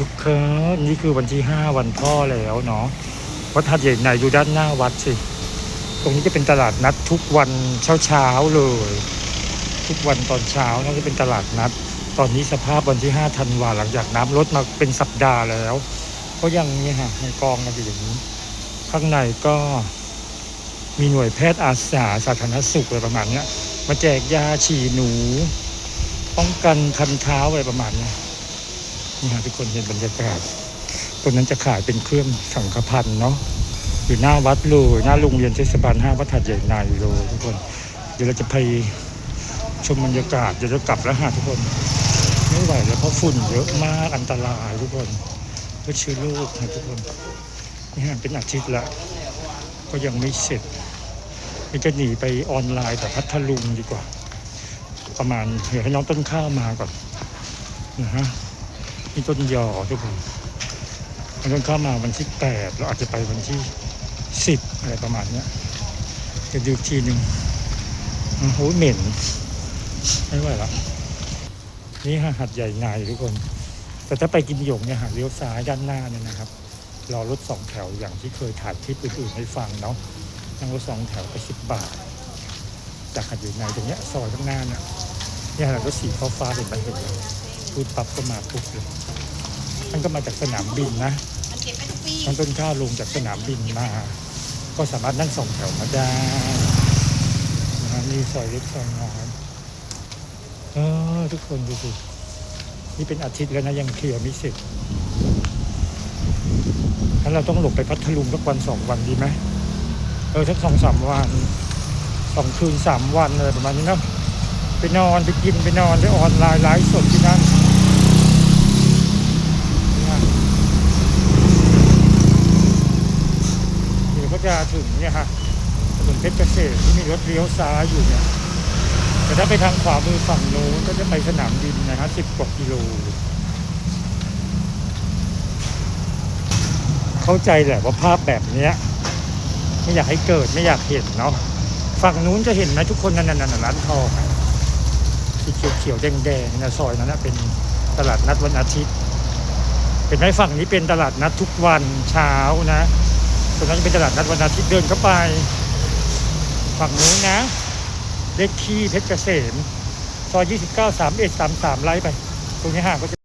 ทุกคนนี่คือวันที่ห้าวันพ่อแล้วเนาะวัดหัดใหญ่ในอยู่ด้านหน้าวัดสิ ตรงนี้จะเป็นตลาดนัดทุกวันเช้าเช้าเลย ทุกวันตอนเช้านั่นจะเป็นตลาดนัด ตอนนี้สภาพวันที่ห้าธันวาหลังจากน้ำลดมาเป็นสัปดาห์แล้ว ก็ยังเนี่ยฮะในกองกันอยู่อย่างนี้ ข้างในก็มีหน่วยแพทย์อาสาสาธารณสุขอะไรประมาณเนี้ยมาแจกยาฉี่หนู ป้องกันคันเท้าอะไรประมาณเนี้ย นี่ฮะทุกคนเห็นบรรยากาศตรงนั้นจะขายเป็นเครื่องสังฆพันธ์เนาะอยู่หน้าวัดเลยหน้าโรงเรียนเทศบาลห้าวัดหัดใหญ่ในเลยทุกคน เดี๋ยวเราจะไปชมบรรยากาศเดี๋ยวจะกลับแล้วฮะทุกคนไม่ไหวแล้วเพราะฝุ่นเยอะมากอันตรายทุกคนเพราะเชื้อโรคนะทุกคนนี่ฮะเป็นอาทิตย์ละ ก็ยังไม่เสร็จนี่จะหนีไปออนไลน์แต่พัทลุงดีกว่า ประมาณเดี๋ยวให้น้องต้นข้าวมาก่อนนะฮะ นี่ต้นยอทุกคนน้องต้นข้ามาวันที่แปดเราอาจจะไปวันที่สิบอะไรประมาณเนี้ยจะดูทีหนึ่งโอ้โหเหม็น ไม่ไหวละนี่ฮะหัดใหญ่ในทุกคน แต่ถ้าไปกินหยงเนี่ยหาเลี้ยวซ้ายด้านหน้าเนี่ยนะครับรอรถสองแถวอย่างที่เคยถ่ายคลิปอื่นๆให้ฟังเนาะนั่งรถสองแถวไปสิบบาท จากหัดใหญ่ในตรงเนี้ยซอยข้างหน้าเนี่ยเนี่ยเราก็สีฟ้าๆเห็นไหมเห็นไหม พูดปั๊บก็มาปุ๊บเลยมันก็มาจากสนามบินนะมันเก็บไปทุกปีน้องต้นข้าวลงจากสนามบินมา ก็สามารถนั่งสองแถวมาได้นะฮะนี่ซอยเล็กซอยน้อยเออทุกคนดูสินี่เป็นอาทิตย์แล้วนะยังเคลียร์ไม่เสร็จงั้นเราต้องหลบไปพัทลุงสักวันสองวันดีไหมเออสักสองสามวันสองคืนสามวันอะไรประมาณนี้เนาะไปนอนไปกินไปนอนไปออนไลน์ไลฟ์สดที่นั่นนะ เดี๋ยวก็ จะถึงเนี่ยฮะถนนเพชรเกษมที่มีรถเลี้ยวซ้ายอยู่เนี่ยแต่ถ้าไปทางขวามือฝั่งโน้นก็จะไปสนามบินนะฮะสิบกว่ากิโล เข้าใจแหละว่าภาพแบบเนี้ยไม่อยากให้เกิดไม่อยากเห็นเนาะฝั่งนู้นจะเห็นไหมทุกคนนั่นน่ะร้านทองอที่เขียวๆแดงๆนะซอยนั้นนะเป็นตลาดนัดวันอาทิตย์ เป็นไหมฝั่งนี้เป็นตลาดนัดทุกวันเช้านะ ตรงนั้นเป็นตลาดนัดวันอาทิตย์เดินเข้าไป ฝั่งนู้นนะ เลขที่เพชรเกษมซอย29 31 33ไล่ไป ตรงนี้ห่างก็จะ